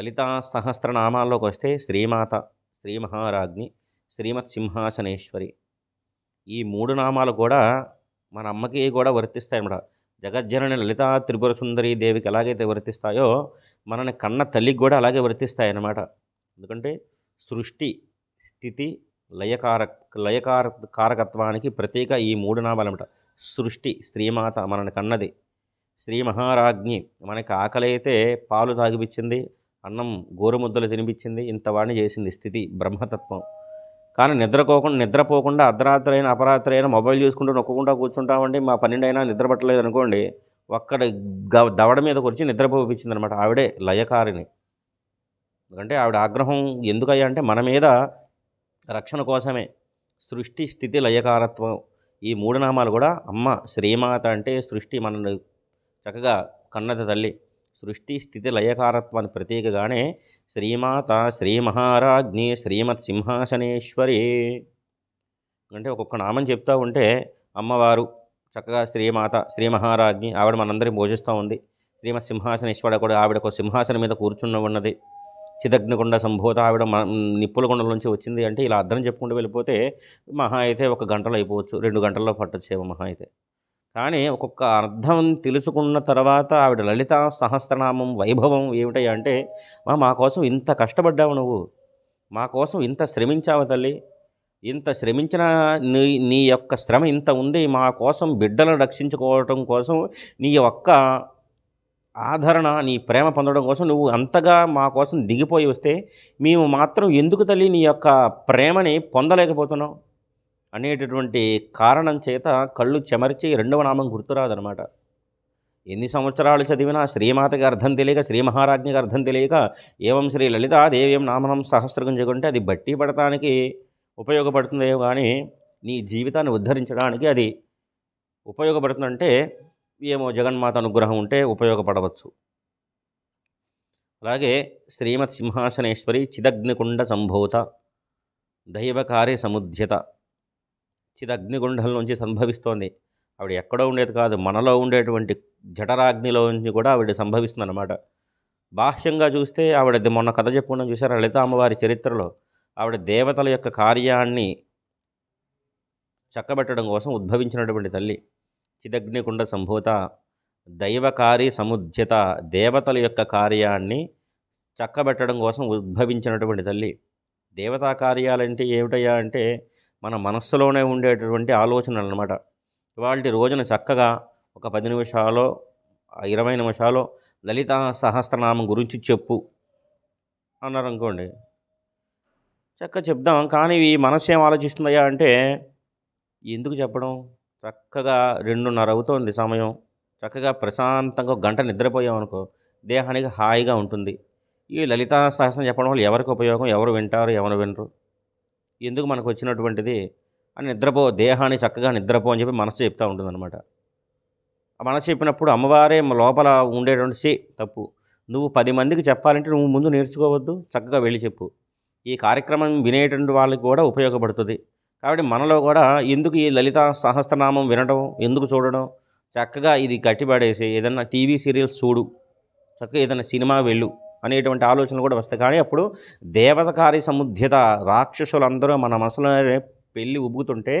లలితా సహస్రనామాల్లోకి వస్తే శ్రీమాత శ్రీ మహారాజ్ఞి శ్రీమత్ సింహాసనేశ్వరి ఈ మూడు నామాలు కూడా మన అమ్మకి కూడా వర్తిస్తాయన్నమాట. జగజ్జనని లలితా త్రిపుర సుందరి దేవికి ఎలాగైతే వర్తిస్తాయో మనని కన్న తల్లికి కూడా అలాగే వర్తిస్తాయి అన్నమాట ఎందుకంటే సృష్టి స్థితి లయకార లయకార కారకత్వానికి ప్రతీక ఈ మూడు నామాలన్నమాట. సృష్టి శ్రీమాత మనని కన్నది. శ్రీ మహారాజ్ఞి మనకి ఆకలి అయితే పాలు తాగిపించింది అన్నం గోరుముద్దలు తినిపించింది ఇంత వాడిని చేసింది స్థితి బ్రహ్మతత్వం. కానీ నిద్రపోకుండా నిద్రపోకుండా అర్ధరాత్రి అయినా అపరాత్రి అయినా మొబైల్ చూసుకుంటూ నొక్కకుండా కూర్చుంటామండి. మా పన్నెండు అయినా నిద్రపట్టలేదు అనుకోండి ఒక్కడ గ దవడ మీదకి వచ్చి నిద్రపోపించింది అనమాట ఆవిడే లయకారిణి. ఎందుకంటే ఆవిడ ఆగ్రహం ఎందుకయ్యా అంటే మన మీద రక్షణ కోసమే. సృష్టి స్థితి లయకారత్వం ఈ మూడు నామాలు కూడా అమ్మ శ్రీమాత అంటే సృష్టి మనల్ని చక్కగా కన్నది తల్లి. సృష్టి స్థితి లయకారత్వాన్ని ప్రతీకగానే శ్రీమాత శ్రీ మహారాజ్ఞి శ్రీమత్ సింహాసనేశ్వరి అంటే ఒక్కొక్క నామం చెప్తా ఉంటే అమ్మవారు చక్కగా శ్రీమాత శ్రీ మహారాజ్ఞి ఆవిడ మనందరినీ భోజిస్తూ ఉంది. శ్రీమత్ సింహాసనేశ్వర కూడా ఆవిడ ఒక సింహాసనం మీద కూర్చున్న ఉన్నది. చిదగ్నికొండ సంభూత ఆవిడ నిప్పుల కొండల నుంచి వచ్చింది అంటే ఇలా అర్థం చెప్పుకుంటూ వెళ్ళిపోతే మహా అయితే ఒక గంటలో అయిపోవచ్చు. రెండు గంటల్లో పట్టొచ్చేమో మహా అయితే. కానీ ఒక్కొక్క అర్థం తెలుసుకున్న తర్వాత ఆవిడ లలిత సహస్రనామం వైభవం ఏమిటయ్యా అంటే "మా, మా కోసం ఇంత కష్టపడ్డావు నువ్వు. మా కోసం ఇంత శ్రమించావు తల్లి. ఇంత శ్రమించిన నీ నీ యొక్క శ్రమ ఇంత ఉంది. మా కోసం బిడ్డలను రక్షించుకోవటం కోసం నీ యొక్క ఆదరణ నీ ప్రేమ పొందడం కోసం నువ్వు అంతగా మా కోసం దిగిపోయి వస్తే మేము మాత్రం ఎందుకు తల్లి నీ యొక్క ప్రేమని పొందలేకపోతున్నాం? అనేటటువంటి కారణం చేత కళ్ళు చెమర్చి రెండవ నామం గుర్తురాదనమాట ఎన్ని సంవత్సరాలు చదివినా శ్రీమాతకి అర్థం తెలియక శ్రీ మహారాజ్ఞికి అర్థం తెలియక ఏవం శ్రీ లలితా దేవ్యం నామనం సహస్రకం చేయకుంటే అది బట్టి పడటానికి ఉపయోగపడుతుందేమో కానీ నీ జీవితాన్ని ఉద్ధరించడానికి అది ఉపయోగపడుతుందంటే ఏమో జగన్మాత అనుగ్రహం ఉంటే ఉపయోగపడవచ్చు. అలాగే శ్రీమత్ సింహాసనేశ్వరి చిదగ్నికుండ సంభూత దైవకార్య సముద్యత. చిదగ్నిగుండం నుంచి సంభవిస్తోంది. ఆవిడ ఎక్కడో ఉండేది కాదు మనలో ఉండేటువంటి జఠరాగ్నిలో నుంచి కూడా ఆవిడ సంభవిస్తుంది అనమాట బాహ్యంగా చూస్తే ఆవిడ మొన్న కథ చెప్పుకున్నాం చూసారా లలిత అమ్మవారి చరిత్రలో. ఆవిడ దేవతల యొక్క కార్యాన్ని చక్కబెట్టడం కోసం ఉద్భవించినటువంటి తల్లి. చిదగ్నికుండ సంభూత దైవకారి సముద్యత దేవతల యొక్క కార్యాన్ని చక్కబెట్టడం కోసం ఉద్భవించినటువంటి తల్లి. దేవతా కార్యాలంటే ఏమిటయ్యా అంటే మన మనస్సులోనే ఉండేటటువంటి ఆలోచనలు అనమాట ఇవాళ రోజున చక్కగా ఒక పది నిమిషాలు ఇరవై నిమిషాలు లలిత సహస్రనామం గురించి చెప్పు అన్నారు అనుకోండి చక్క చెప్దాం. కానీ ఈ మనసు ఏం ఆలోచిస్తుందయ్యా అంటే ఎందుకు చెప్పడం? చక్కగా రెండున్నర అవుతోంది సమయం. చక్కగా ప్రశాంతంగా గంట నిద్రపోయాం అనుకో దేహానికి హాయిగా ఉంటుంది. ఈ లలితా సహస్రం చెప్పడం వల్ల ఎవరికి ఉపయోగం? ఎవరు వింటారు? ఎవరు వినరు? ఎందుకు మనకు వచ్చినటువంటిది అని నిద్రపో దేహాన్ని చక్కగా నిద్రపో అని చెప్పి మనసు చెప్తూ ఉంటుందన్నమాట. ఆ మనసు చెప్పినప్పుడు అమ్మవారే లోపల ఉండేటువంటి చే తప్పు. నువ్వు పది మందికి చెప్పాలంటే నువ్వు ముందు నేర్చుకోవద్దు చక్కగా వెళ్ళి చెప్పు. ఈ కార్యక్రమం వినేటువంటి వాళ్ళకి కూడా ఉపయోగపడుతుంది. కాబట్టి మనలో కూడా ఎందుకు ఈ లలిత సహస్రనామం వినడం ఎందుకు చూడడం? చక్కగా ఇది కట్టిపడేసి ఏదన్నా టీవీ సీరియల్స్ చూడు. చక్కగా ఏదైనా సినిమా వెళ్ళు. అనేటువంటి ఆలోచనలు కూడా వస్తాయి. కానీ అప్పుడు దేవతకారి సముద్యత రాక్షసులందరూ మన మనసులోనే పెళ్ళి ఉబ్బుతుంటే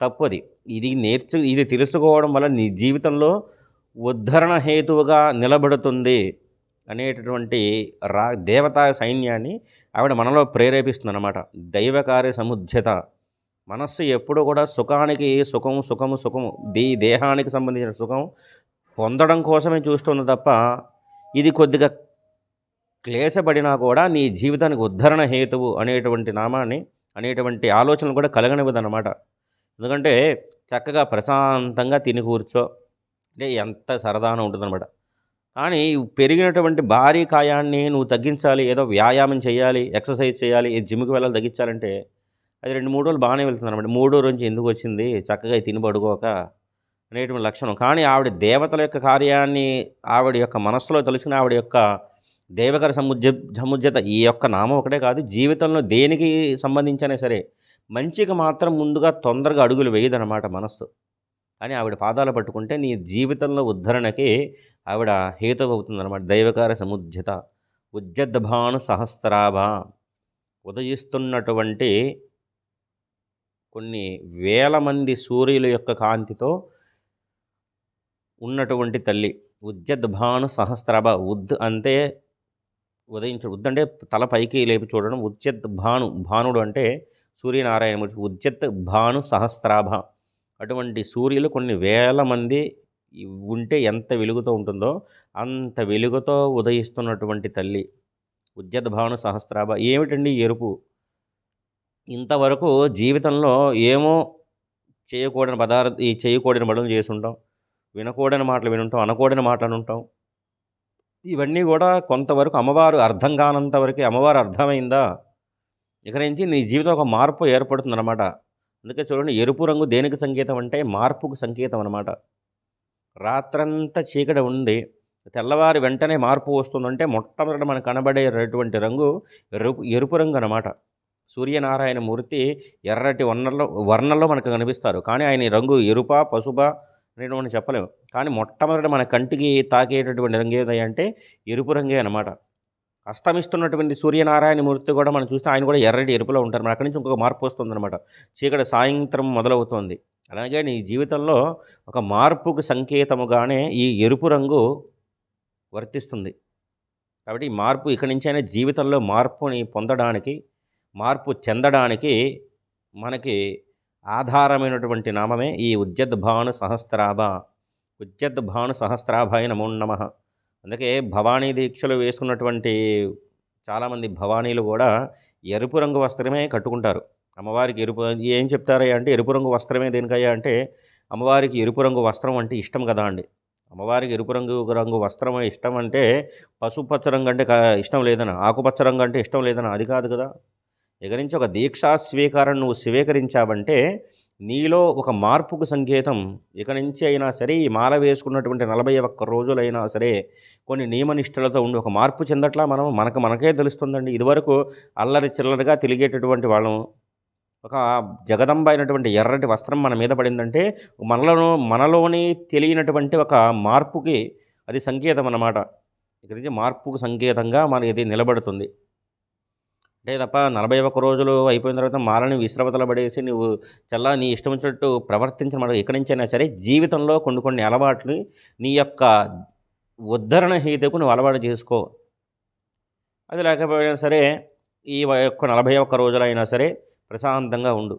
తప్పది ఇది నేర్చు ఇది తెలుసుకోవడం వల్ల నీ జీవితంలో ఉద్ధరణ హేతువుగా నిలబడుతుంది అనేటటువంటి రా దేవతా సైన్యాన్ని ఆవిడ మనలో ప్రేరేపిస్తుంది అనమాట దైవకార్య సముద్యత. మనస్సు ఎప్పుడూ కూడా సుఖానికి సుఖం సుఖము సుఖము దీ దేహానికి సంబంధించిన సుఖం పొందడం కోసమే చూస్తుంది తప్ప ఇది కొద్దిగా క్లేశపడినా కూడా నీ జీవితానికి ఉద్ధరణ హేతువు అనేటువంటి నామాన్ని అనేటువంటి ఆలోచనలు కూడా కలగనివ్వదన్నమాట. ఎందుకంటే చక్కగా ప్రశాంతంగా తిని కూర్చో. అంటే ఎంత సరదాగా ఉంటుందన్నమాట. కానీ పెరిగినటువంటి భారీ కాయాన్ని నువ్వు తగ్గించాలి ఏదో వ్యాయామం చేయాలి ఎక్సర్సైజ్ చేయాలి ఏ జిమ్కి వెళ్ళాలి తగ్గించాలంటే అది రెండు మూడు రోజులు బాగానే వెళ్తుంది అనమాట మూడో రోజు ఎందుకు వచ్చింది చక్కగా తిని పడుకోక అనేటువంటి లక్షణం. కానీ ఆవిడ దేవతల యొక్క కార్యాన్ని ఆవిడ యొక్క మనస్సులో తెలిసిన ఆవిడ యొక్క దేవకర సముద్య సముద్యత ఈ యొక్క నామం ఒకటే కాదు జీవితంలో దేనికి సంబంధించినా సరే మంచికి మాత్రం ముందుగా తొందరగా అడుగులు వేయదన్నమాట మనస్సు. కానీ ఆవిడ పాదాలు పట్టుకుంటే నీ జీవితంలో ఉద్ధరణకి ఆవిడ హేతు అవుతుందన్నమాట దైవకార సముజ్జత ఉజ్జద్భాను సహస్రాభ ఉదయిస్తున్నటువంటి కొన్ని వేల మంది సూర్యుల యొక్క కాంతితో ఉన్నటువంటి తల్లి. ఉజ్జద్భాను సహస్రాభ ఉద్ అంటే ఉదయించ ఉద్దంటే తల పైకి లేపి చూడడం ఉద్యత్ భాను. భానుడు అంటే సూర్యనారాయణమూర్తి ఉద్యత్ భాను సహస్రాభ. అటువంటి సూర్యులు కొన్ని వేల మంది ఉంటే ఎంత వెలుగుతో ఉంటుందో అంత వెలుగుతో ఉదయిస్తున్నటువంటి తల్లి. ఉద్యత్ భాను సహస్రాభ. ఏమిటండి ఎరుపు? ఇంతవరకు జీవితంలో ఏమో చేయకూడని పదార్థ ఈ చేయకూడని పనులు ఉంటాం. వినకూడని మాటలు వినుంటాం. అనకూడని మాటలు ఉంటాం ఇవన్నీ కూడా కొంతవరకు అమ్మవారు అర్థం కానంత వరకు అమ్మవారు అర్థమైందా? ఇక నుంచి నీ జీవితం ఒక మార్పు ఏర్పడుతుందన్నమాట. అందుకే చూడండి ఎరుపు రంగు దేనికి సంకేతం అంటే మార్పుకు సంకేతం అనమాట రాత్రంతా చీకటి ఉంది. తెల్లవారి వెంటనే మార్పు వస్తుందంటే మొట్టమొదటి మనకు కనబడేటువంటి రంగు ఎరుపు ఎరుపు రంగు అనమాట సూర్యనారాయణ మూర్తి ఎర్రటి వర్ణంలో వర్ణంలో మనకు కనిపిస్తారు. కానీ ఆయన రంగు ఎరుప పసుప అనేటువంటి చెప్పలేము. కానీ మొట్టమొదటి మన కంటికి తాకేటటువంటి రంగు ఏదంటే ఎరుపు రంగే అనమాట అస్తమిస్తున్నటువంటి సూర్యనారాయణ మూర్తి కూడా మనం చూస్తే ఆయన కూడా ఎర్రటి ఎరుపులో ఉంటారు. అక్కడి నుంచి ఇంకొక మార్పు వస్తుందన్నమాట చీకటి సాయంత్రం మొదలవుతోంది. అలాగే నీ జీవితంలో ఒక మార్పుకు సంకేతముగానే ఈ ఎరుపు రంగు వర్తిస్తుంది. కాబట్టి ఈ మార్పు ఇక్కడి నుంచైనా జీవితంలో మార్పుని పొందడానికి మార్పు చెందడానికి మనకి ఆధారమైనటువంటి నామమే ఈ ఉజ్జద్భాను సహస్రాభ. ఉజ్జద్భాను సహస్రాభాయ నమో నమ. అందుకే భవానీ దీక్షలు వేసుకున్నటువంటి చాలామంది భవానీలు కూడా ఎరుపు రంగు వస్త్రమే కట్టుకుంటారు. అమ్మవారికి ఎరుపు ఏం చెప్తారయ్యా అంటే ఎరుపు రంగు వస్త్రమే దేనికయ్యా అంటే అమ్మవారికి ఎరుపు రంగు వస్త్రం అంటే ఇష్టం కదా అండి. అమ్మవారికి ఎరుపు రంగు రంగు వస్త్రం ఇష్టం అంటే పసుపచ్చ రంగు అంటే ఇష్టం లేదనా. ఆకుపచ్చ రంగు అంటే ఇష్టం లేదనా. అది కాదు కదా. ఇక నుంచి ఒక దీక్షా స్వీకారం నువ్వు స్వీకరించావంటే నీలో ఒక మార్పుకు సంకేతం. ఇక నుంచి అయినా సరే ఈ మాల వేసుకున్నటువంటి నలభై ఒక్క రోజులైనా సరే కొన్ని నియమనిష్టలతో ఉండి ఒక మార్పు చెందట్లా మనం మనకు మనకే తెలుస్తుందండి. ఇదివరకు అల్లరి చిల్లరగా తిరిగేటటువంటి వాళ్ళం. ఒక జగదంబ అయినటువంటి ఎర్రటి వస్త్రం మన మీద పడిందంటే మనలో మనలోని తెలియనటువంటి ఒక మార్పుకి అది సంకేతం అన్నమాట. ఇక నుంచి మార్పుకు సంకేతంగా మనకి ఇది నిలబడుతుంది. అంటే తప్ప నలభై ఒక్క రోజులు అయిపోయిన తర్వాత మాలని విశ్రవతల పడేసి నువ్వు చల్లా నీ ఇష్టం వచ్చినట్టు ప్రవర్తించడం ఎక్కడి నుంచైనా సరే జీవితంలో కొన్ని కొన్ని అలవాట్లు నీ యొక్క ఉద్ధరణ హేతుకు నువ్వు అలవాటు చేసుకో. అది లేకపోయినా సరే ఈ యొక్క నలభై ఒక్క రోజులైనా సరే ప్రశాంతంగా ఉండు.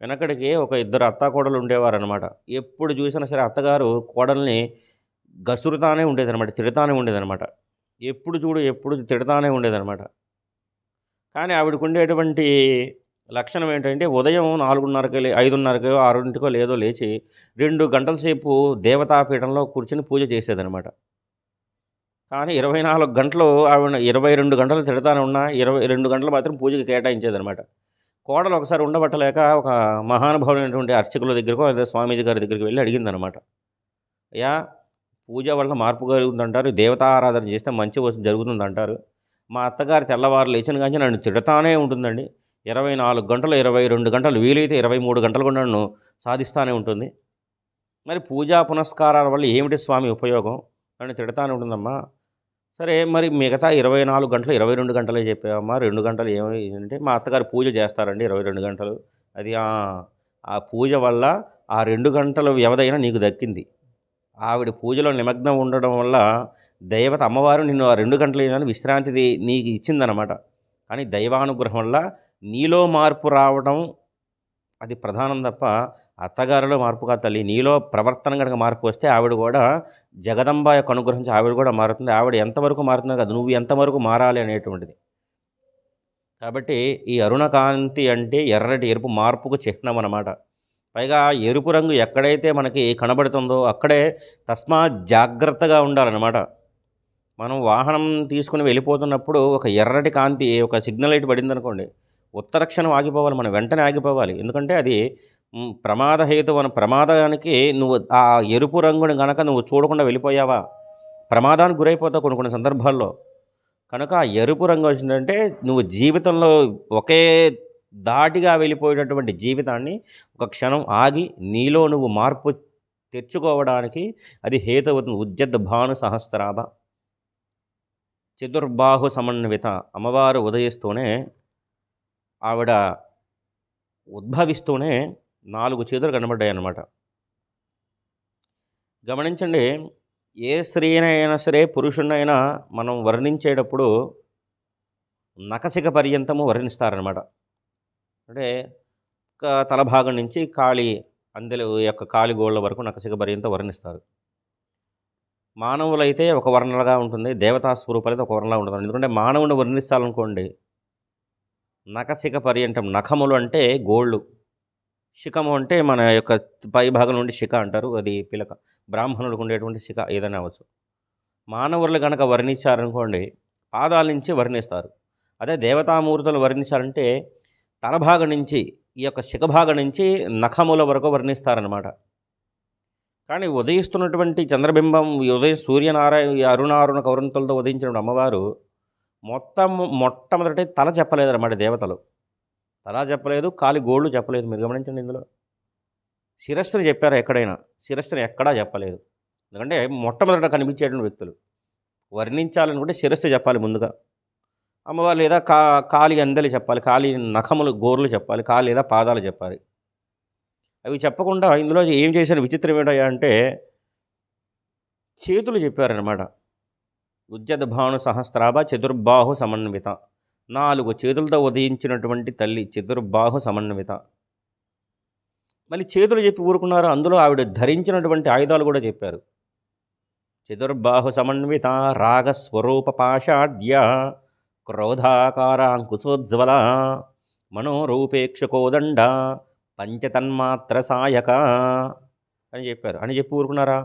వెనకడికి ఒక ఇద్దరు అత్తాకోడలు ఉండేవారు అనమాట ఎప్పుడు చూసినా సరే అత్తగారు కోడల్ని గసురుతానే ఉండేదనమాట తిడతానే ఉండేదనమాట ఎప్పుడు చూడు ఎప్పుడు తిడతానే ఉండేదనమాట కానీ ఆవిడకు ఉండేటువంటి లక్షణం ఏంటంటే ఉదయం నాలుగున్నరకి ఐదున్నరకో ఆరుంటికో లేదో లేచి రెండు గంటల సేపు దేవతాపీఠంలో కూర్చొని పూజ చేసేదనమాట. కానీ ఇరవై నాలుగు గంటలు ఆవిడ ఇరవై రెండు గంటలు తిడతానే ఉన్నా ఇరవై రెండు గంటలు మాత్రం పూజకి కేటాయించేదనమాట. కోడలు ఒకసారి ఉండబట్టలేక ఒక మహానుభావులైనటువంటి అర్చకుల దగ్గరకో లేదా స్వామీజీ గారి దగ్గరికి వెళ్ళి అడిగిందనమాట. అయ్యా పూజ వల్ల మార్పు కలుగుతుందంటారు దేవతారాధన చేస్తే మంచి జరుగుతుందంటారు. మా అత్తగారి తెల్లవారు లేచిన కానీ నన్ను తిడతానే ఉంటుందండి. ఇరవై నాలుగు గంటలు ఇరవై రెండు గంటలు వీలైతే ఇరవై మూడు గంటలు కూడా నన్ను సాధిస్తూనే ఉంటుంది. మరి పూజా పునస్కారాల వల్ల ఏమిటి స్వామి ఉపయోగం? నన్ను తిడతానే ఉంటుందమ్మా. సరే మరి మిగతా ఇరవై నాలుగు గంటలు ఇరవై రెండు గంటలే చెప్పావమ్మా. రెండు గంటలు ఏమి అంటే మా అత్తగారు పూజ చేస్తారండి ఇరవై రెండు గంటలు. అది ఆ పూజ వల్ల ఆ రెండు గంటల వ్యవధైనా నీకు దక్కింది. ఆవిడ పూజలో నిమగ్నం ఉండడం వల్ల దైవత అమ్మవారు నిన్ను ఆ రెండు గంటలు విశ్రాంతి నీకు ఇచ్చిందనమాట కానీ దైవానుగ్రహం వల్ల నీలో మార్పు రావడం అది ప్రధానం తప్ప అత్తగారిలో మార్పు కాదు తల్లి. నీలో ప్రవర్తన కనుక మార్పు వస్తే ఆవిడ కూడా జగదంబ యొక్క అనుగ్రహించి ఆవిడ కూడా మారుతుంది. ఆవిడ ఎంతవరకు మారుతుందో కదా. నువ్వు ఎంతవరకు మారాలి అనేటువంటిది. కాబట్టి ఈ అరుణకాంతి అంటే ఎర్రటి ఎరుపు మార్పుకు చిహ్నం అనమాట పైగా ఎరుపు రంగు ఎక్కడైతే మనకి కనబడుతుందో అక్కడే తస్మా జాగ్రత్తగా ఉండాలన్నమాట. మనం వాహనం తీసుకుని వెళ్ళిపోతున్నప్పుడు ఒక ఎర్రటి కాంతి ఒక సిగ్నల్ లైట్ పడింది అనుకోండి ఉత్తర క్షణం ఆగిపోవాలి మనం వెంటనే ఆగిపోవాలి. ఎందుకంటే అది ప్రమాదహేతు మన ప్రమాదానికి నువ్వు ఆ ఎరుపు రంగుని కనుక నువ్వు చూడకుండా వెళ్ళిపోయావా? ప్రమాదానికి గురైపోతావు కొన్ని కొన్ని సందర్భాల్లో. కనుక ఆ ఎరుపు రంగు వచ్చిందంటే నువ్వు జీవితంలో ఒకే దాటిగా వెళ్ళిపోయేటటువంటి జీవితాన్ని ఒక క్షణం ఆగి నీలో నువ్వు మార్పు తెచ్చుకోవడానికి అది హేతవుతుంది ఉద్యత్ భాను సహస్రాభ. చతుర్బాహు సమన్విత అమ్మవారు ఉదయిస్తూనే ఆవిడ ఉద్భవిస్తూనే నాలుగు చేతులు కనబడ్డాయి అన్నమాట గమనించండి ఏ స్త్రీనైనా సరే పురుషునైనా మనం వర్ణించేటప్పుడు నకసిక పర్యంతము వర్ణిస్తారనమాట అంటే ఒక తల భాగం నుంచి కాళి అందెల యొక్క కాలి గోళ్ళ వరకు నకసిక పర్యంతం వర్ణిస్తారు. మానవులైతే ఒక వర్ణలుగా ఉంటుంది దేవతా స్వరూపాలైతే ఒక వర్ణలా ఉంటుంది. ఎందుకంటే మానవుని వర్ణిస్తాలనుకోండి నకసిక పర్యంతం నఖములు అంటే గోళ్ళు శిఖము అంటే మన యొక్క పై భాగం నుండి శిఖ అంటారు అది పిలక బ్రాహ్మణులకు ఉండేటువంటి శిఖ ఏదైనా అవ్వచ్చు. మానవులు కనుక వర్ణించారనుకోండి పాదాల నుంచి వర్ణిస్తారు. అదే దేవతామూర్తులు వర్ణించాలంటే తలభాగం నుంచి ఈ యొక్క శిఖభాగం నుంచి నఖముల వరకు వర్ణిస్తారనమాట కానీ ఉదయిస్తున్నటువంటి చంద్రబింబం ఉదయం సూర్యనారాయణ అరుణారుణ కౌరంతులతో ఉదయించిన అమ్మవారు మొత్తం మొట్టమొదటి తల చెప్పలేదన్నమాట దేవతలు. తల చెప్పలేదు కాలి గోళ్ళు చెప్పలేదు. మీరు గమనించండి ఇందులో. శిరస్సుని చెప్పారు ఎక్కడైనా? శిరస్సుని ఎక్కడా చెప్పలేదు. ఎందుకంటే మొట్టమొదట కనిపించేటువంటి వ్యక్తులు. వర్ణించాలనుకుంటే శిరస్సు చెప్పాలి ముందుగా. అమ్మవారు లేదా కా కాలి అందలి చెప్పాలి కాలి నఖములు గోర్లు చెప్పాలి కాలి లేదా పాదాలు చెప్పాలి. అవి చెప్పకుండా ఇందులో ఏం చేశాను విచిత్రం ఏంటయ్యా అంటే చేతులు చెప్పారనమాట ఉజ్జద భాను సహస్రాభ చతుర్బాహు సమన్విత. నాలుగు చేతులతో ఉదయించినటువంటి తల్లి చతుర్బాహు సమన్విత. మళ్ళీ చేతులు చెప్పి ఊరుకున్నారు? అందులో ఆవిడ ధరించినటువంటి ఆయుధాలు కూడా చెప్పారు. చతుర్బాహు సమన్విత రాగస్వరూప పాషాఢ్య క్రోధాకారాంకుశోజ్వల మనోరూపేక్షకోదండ పంచతన్మాత్ర సాయక అని చెప్పారు. అని చెప్పి ఊరుకున్నారా?